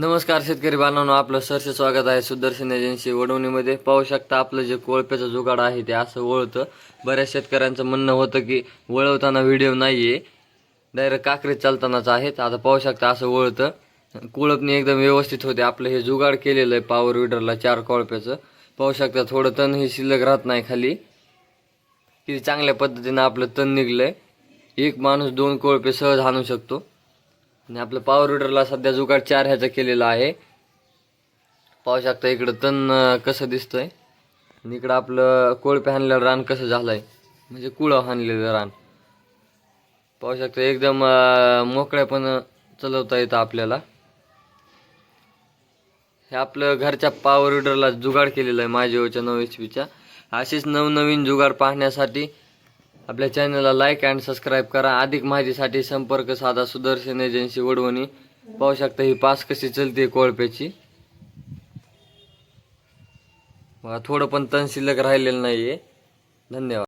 नमस्कार शेतकरी बांधवांनो. आपलं सरसे स्वागत आहे सुदर्शन एजन्सी वडवणीमध्ये. पाहू शकता आपलं जे कोळप्याचं जुगाड आहे ते असं वळतं. बऱ्याच शेतकऱ्यांचं म्हणणं होतं की वळवताना व्हिडिओ नाही आहे डायरेक्ट काकरीत चालतानाच आहेत. आता पाहू शकता असं वळतं. कुळपणी एकदम व्यवस्थित होते. आपलं हे जुगाड केलेलं आहे पॉवर विडरला चार कोळप्याचं. पाहू शकता थोडं तण हे शिल्लक राहत नाही खाली. किती चांगल्या पद्धतीनं आपलं तण निघलंय. एक माणूस दोन कोळपे सहज आणू शकतो. आणि आपलं पॉवर विडरला सध्या जुगाड चार ह्याचा केलेला आहे. पाहू शकता इकडं तण कसं दिसतंय. आणि इकडं आपलं कोळपे हाणलेलं रान कसं झालंय. म्हणजे कुळं हाणलेलं रान. पाहू शकता एकदम मोकळ्यापण चालवता येतं आपल्याला. हे आपलं घरच्या पॉवर विडरला जुगाड केलेलं आहे माझ्या माझ्याच्या नऊ एच पीच्या अशीच नवनवीन जुगाड पाहण्यासाठी आपल्या चॅनलला लाईक अँड सबस्क्राईब करा. अधिक माहितीसाठी संपर्क साधा सुदर्शन एजन्सी वडवणी. पाहू शकता ही पास कशी चलते कोळप्याची. थोडं पण तन शिल्लक राहिलेलं नाहीये. धन्यवाद.